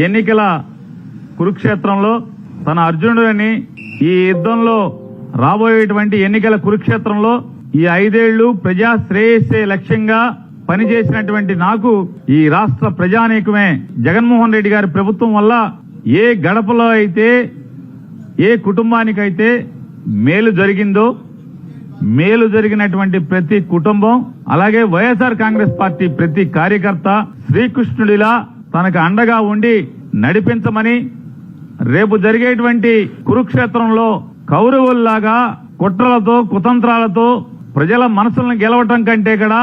ఎన్నికల కురుక్షేత్రంలో తన అర్జునుడని ఈ యుద్ధంలో రాబోయేటువంటి ఎన్నికల కురుక్షేత్రంలో ఈ ఐదేళ్ళు ప్రజా శ్రేయస్సే లక్ష్యంగా పనిచేసినటువంటి నాకు ఈ రాష్ట్ర ప్రజానీకమే జగన్మోహన్ రెడ్డి గారి ప్రభుత్వం వల్ల ఏ గడపలో అయితే ఏ కుటుంబానికైతే మేలు జరిగిందో మేలు జరిగినటువంటి ప్రతి కుటుంబం అలాగే వైఎస్ఆర్ కాంగ్రెస్ పార్టీ ప్రతి కార్యకర్త శ్రీకృష్ణుడిలా తనకు అండగా ఉండి నడిపించమని రేపు జరిగేటువంటి కురుక్షేత్రంలో కౌరవుల్లాగా కుట్రలతో కుతంత్రాలతో ప్రజల మనసులను గెలవటం కంటే కూడా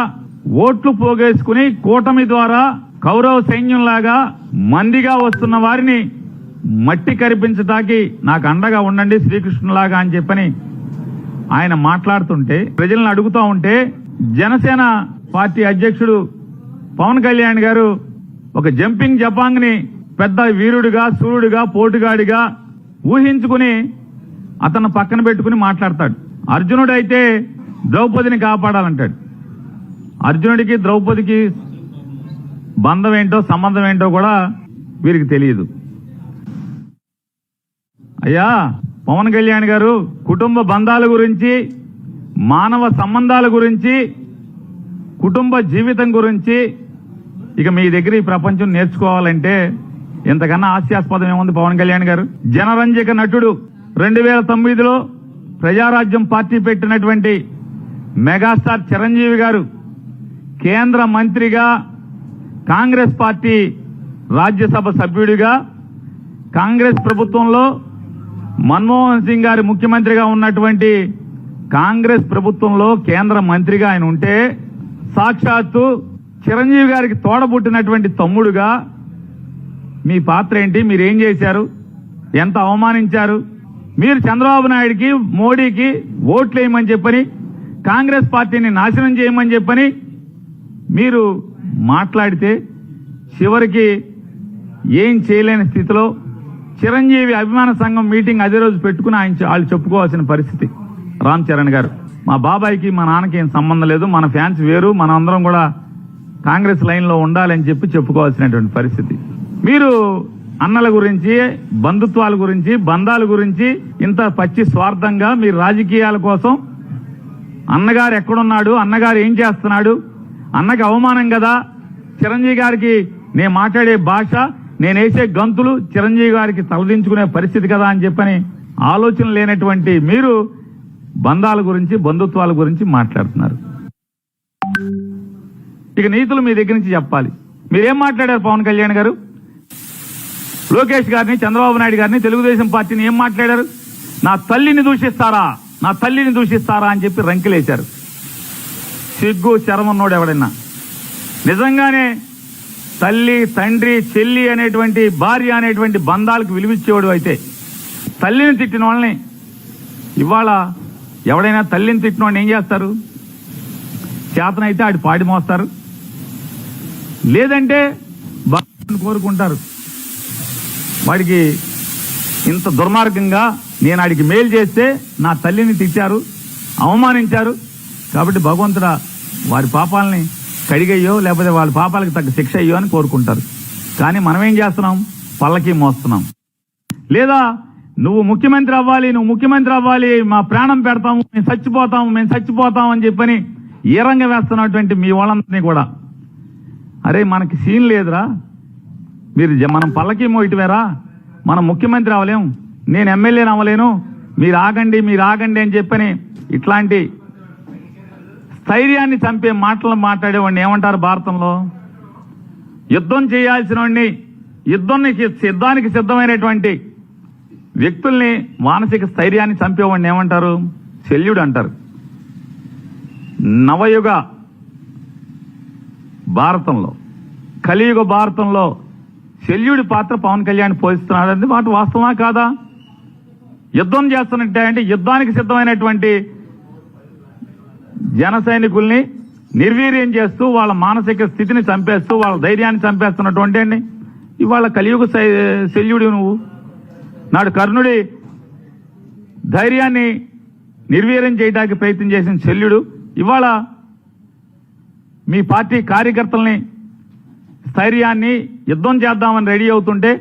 ఓట్లు పోగేసుకుని కూటమి ద్వారా కౌరవ సైన్యంలాగా మందిగా వస్తున్న వారిని మట్టి కరిపించటానికి నాకు అండగా ఉండండి శ్రీకృష్ణులాగా అని చెప్పని ఆయన మాట్లాడుతుంటే ప్రజలను అడుగుతా ఉంటే జనసేన పార్టీ అధ్యక్షుడు పవన్ కళ్యాణ్ గారు ఒక జంపింగ్ జపాంగ్ని పెద్ద వీరుడిగా సూర్యుడిగా పోటుగాడిగా ఊహించుకుని అతను పక్కన పెట్టుకుని మాట్లాడతాడు. అర్జునుడైతే ద్రౌపదిని కాపాడాలంటాడు. అర్జునుడికి ద్రౌపదికి బంధం ఏంటో సంబంధం ఏంటో కూడా వీరికి తెలియదు. అయ్యా పవన్ కళ్యాణ్ గారు కుటుంబ బంధాల గురించి మానవ సంబంధాల గురించి కుటుంబ జీవితం గురించి ఇక మీ దగ్గర ఈ ప్రపంచం నేర్చుకోవాలంటే ఇంతకన్నా హాస్యాస్పదం ఏముంది పవన్ కళ్యాణ్ గారు? జనరంజక నటుడు రెండు వేల తొమ్మిదిలో ప్రజారాజ్యం పార్టీ పెట్టినటువంటి మెగాస్టార్ చిరంజీవి గారు కేంద్ర మంత్రిగా కాంగ్రెస్ పార్టీ రాజ్యసభ సభ్యుడిగా కాంగ్రెస్ ప్రభుత్వంలో మన్మోహన్ సింగ్ గారి ముఖ్యమంత్రిగా ఉన్నటువంటి కాంగ్రెస్ ప్రభుత్వంలో కేంద్ర మంత్రిగా ఆయన ఉంటే సాక్షాత్తు చిరంజీవి గారికి తోడబుట్టినటువంటి తమ్ముడుగా మీ పాత్ర ఏంటి? మీరేం చేశారు? ఎంత అవమానించారు? మీరు చంద్రబాబు నాయుడికి మోడీకి ఓట్లు వేయమని చెప్పని కాంగ్రెస్ పార్టీని నాశనం చేయమని చెప్పని మీరు మాట్లాడితే చివరికి ఏం చేయలేని స్థితిలో చిరంజీవి అభిమాన సంఘం మీటింగ్ అదే రోజు పెట్టుకుని ఆయన వాళ్ళు చెప్పుకోవాల్సిన పరిస్థితి. రామ్ చరణ్ గారు మా బాబాయ్కి మా నాన్నకి ఏం సంబంధం లేదు. మన ఫ్యాన్స్ వేరు. మన అందరం కూడా కాంగ్రెస్ లైన్లో ఉండాలని చెప్పి చెప్పుకోవాల్సినటువంటి పరిస్థితి. మీరు అన్నల గురించి బంధుత్వాల గురించి బంధాల గురించి ఇంత పచ్చి స్వార్థంగా మీరు రాజకీయాల కోసం అన్నగారు ఎక్కడున్నాడు అన్నగారు ఏం చేస్తున్నాడు అన్నకి అవమానం కదా? చిరంజీవి గారికి నేను మాట్లాడే భాష నేనేసే గంతులు చిరంజీవి గారికి తలదించుకునే పరిస్థితి కదా అని చెప్పని ఆలోచన లేనటువంటి మీరు బంధాల గురించి బంధుత్వాల గురించి మాట్లాడుతున్నారు. ఇక నీతులు మీ దగ్గర నుంచి చెప్పాలి. మీరేం మాట్లాడారు పవన్ కళ్యాణ్ గారు? లోకేష్ గారిని చంద్రబాబు నాయుడు గారిని తెలుగుదేశం పార్టీని ఏం మాట్లాడారు? నా తల్లిని దూషిస్తారా? నా తల్లిని దూషిస్తారా అని చెప్పి రంకిలేశారు. సిగ్గు శరమన్నోడు ఎవడైనా నిజంగానే తల్లి తండ్రి చెల్లి అనేటువంటి భార్య అనేటువంటి బంధాలకు విలువిచ్చేవాడు అయితే తల్లిని తిట్టిన వాళ్ళని ఇవాళ ఎవడైనా తల్లిని తిట్టిన వాడిని ఏం చేస్తారు? చేతనైతే ఆడి పాడి మోస్తారు. లేదంటే బాధను కోరుకుంటారు. వాడికి ఇంత దుర్మార్గంగా నేను ఆడికి మేలు చేస్తే నా తల్లిని తిట్టారు అవమానించారు. కాబట్టి భగవంతుడా వారి పాపాలని కడిగయ్యో లేకపోతే వాళ్ళ పాపాలకు తగ్గ శిక్ష అయ్యో అని కోరుకుంటారు. కానీ మనం ఏం చేస్తున్నాం? పల్లకి మోస్తున్నాం. లేదా నువ్వు ముఖ్యమంత్రి అవ్వాలి నువ్వు ముఖ్యమంత్రి అవ్వాలి మా ప్రాణం పెడతాము మేము చచ్చిపోతాము మేము చచ్చిపోతాం అని చెప్పని ఈరంగా వేస్తున్నటువంటి మీ వాళ్ళందరినీ కూడా అరే మనకి సీన్ లేదురా. మీరు మనం పల్లకి మోయటమేరా? మనం ముఖ్యమంత్రి అవ్వలేము నేను ఎమ్మెల్యేని అవ్వలేను. మీరు ఆగండి మీరు ఆగండి అని చెప్పని ఇట్లాంటి స్థైర్యాన్ని చంపే మాటలు మాట్లాడేవాడిని ఏమంటారు భారతంలో? యుద్ధం చేయాల్సిన వాడిని యుద్ధానికి సిద్ధానికి సిద్ధమైనటువంటి వ్యక్తుల్ని మానసిక స్థైర్యాన్ని చంపేవాడిని ఏమంటారు? శల్యుడు అంటారు. నవయుగ భారతంలో కలియుగ భారతంలో శల్యుడి పాత్ర పవన్ కళ్యాణ్ పోషిస్తున్నాడంటే మాట వాస్తవమా కాదా? యుద్ధం చేస్తున్నట్టే అంటే యుద్ధానికి సిద్ధమైనటువంటి జన సైనికుల్ని నిర్వీర్యం చేస్తూ వాళ్ళ మానసిక స్థితిని చంపేస్తూ వాళ్ళ ధైర్యాన్ని చంపేస్తున్నటువంటి అండి ఇవాళ కలియుగ శై- శల్యుడు నువ్వు. నాడు కర్ణుడి ధైర్యాన్ని నిర్వీర్యం చేయడానికి ప్రయత్నం చేసిన శల్యుడు. ఇవాళ మీ పార్టీ కార్యకర్తల్ని స్థైర్యాన్ని యుద్ధం చేద్దామని రెడీ అవుతుంటే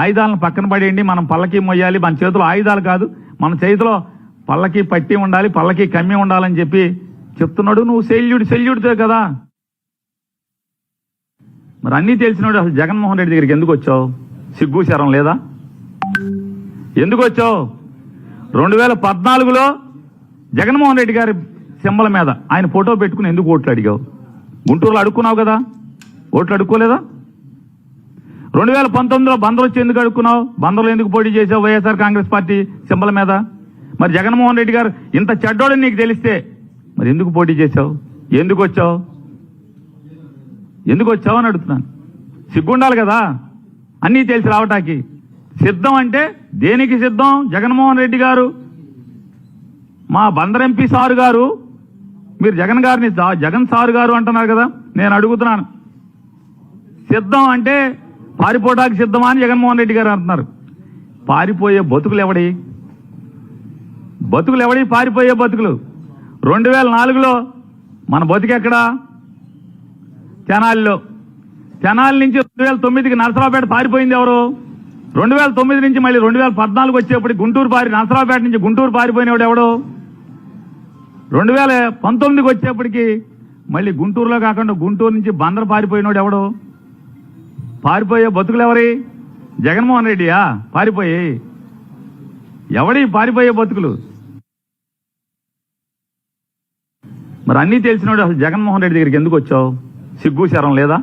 ఆయుధాలను పక్కన పడేయండి మనం పల్లకి మొయ్యాలి మన చేతిలో ఆయుధాలు కాదు మన చేతిలో పల్లకి పట్టి ఉండాలి పల్లకి కమ్మి ఉండాలని చెప్పి చెప్తున్నాడు. నువ్వు శల్యుడు శల్యుడితే కదా. మరి అన్నీ తెలిసినోడు అసలు జగన్మోహన్ రెడ్డి దగ్గరికి ఎందుకు వచ్చావు? సిగ్గు శరం లేదా? ఎందుకు వచ్చావు? రెండు వేల పద్నాలుగులో జగన్మోహన్ రెడ్డి గారి సింబల మీద ఆయన ఫోటో పెట్టుకుని ఎందుకు ఓట్లు అడిగావు? గుంటూరులో అడుక్కున్నావు కదా? ఓట్లు అడుక్కోలేదా? రెండు వేల పంతొమ్మిదిలో బందరు వచ్చి ఎందుకు అడుక్కున్నావు? బందరులో ఎందుకు పోటీ చేసావు వైఎస్ఆర్ కాంగ్రెస్ పార్టీ సింబల మీద? మరి జగన్మోహన్ రెడ్డి గారు ఇంత చెడ్డోడని నీకు తెలిస్తే మరి ఎందుకు పోటీ చేసావు ఎందుకు వచ్చావు? ఎందుకు వచ్చావు అని అడుగుతున్నాను. సిగ్గుండాలి కదా? అన్నీ తెలిసి రావటానికి. సిద్ధం అంటే దేనికి సిద్ధం? జగన్మోహన్ రెడ్డి గారు? మా బందర్ ఎంపీ సారు గారు మీరు జగన్ గారిని జగన్ సారు గారు అంటున్నారు కదా నేను అడుగుతున్నాను. సిద్ధం అంటే పారిపోవడానికి సిద్ధమా అని జగన్మోహన్ రెడ్డి గారు అంటున్నారు. పారిపోయే బతుకులు ఎవడి? బతుకులు ఎవడి పారిపోయే బతుకులు? రెండు వేల నాలుగులో మన బతుకెక్కడా తెనాలిలో. తెనాలి నుంచి రెండు వేల తొమ్మిదికి నరసరావుపేట పారిపోయింది ఎవరు? రెండు వేల తొమ్మిది నుంచి మళ్ళీ రెండు వేల పద్నాలుగు వచ్చేప్పుడు గుంటూరు పారి నరసరావుపేట నుంచి గుంటూరు పారిపోయినవాడు ఎవడు? రెండు వేల పంతొమ్మిదికి వచ్చేప్పటికి మళ్ళీ గుంటూరులో కాకుండా గుంటూరు నుంచి బందర పారిపోయినోడు ఎవడు? పారిపోయే బతుకులు ఎవరి జగన్మోహన్ రెడ్డియా? పారిపోయి. ఎవడి పారిపోయే బతుకులు? మరి అన్నీ తెలిసినోడు అసలు జగన్మోహన్ రెడ్డి దగ్గరికి ఎందుకు వచ్చావు? సిగ్గు శరం లేదా?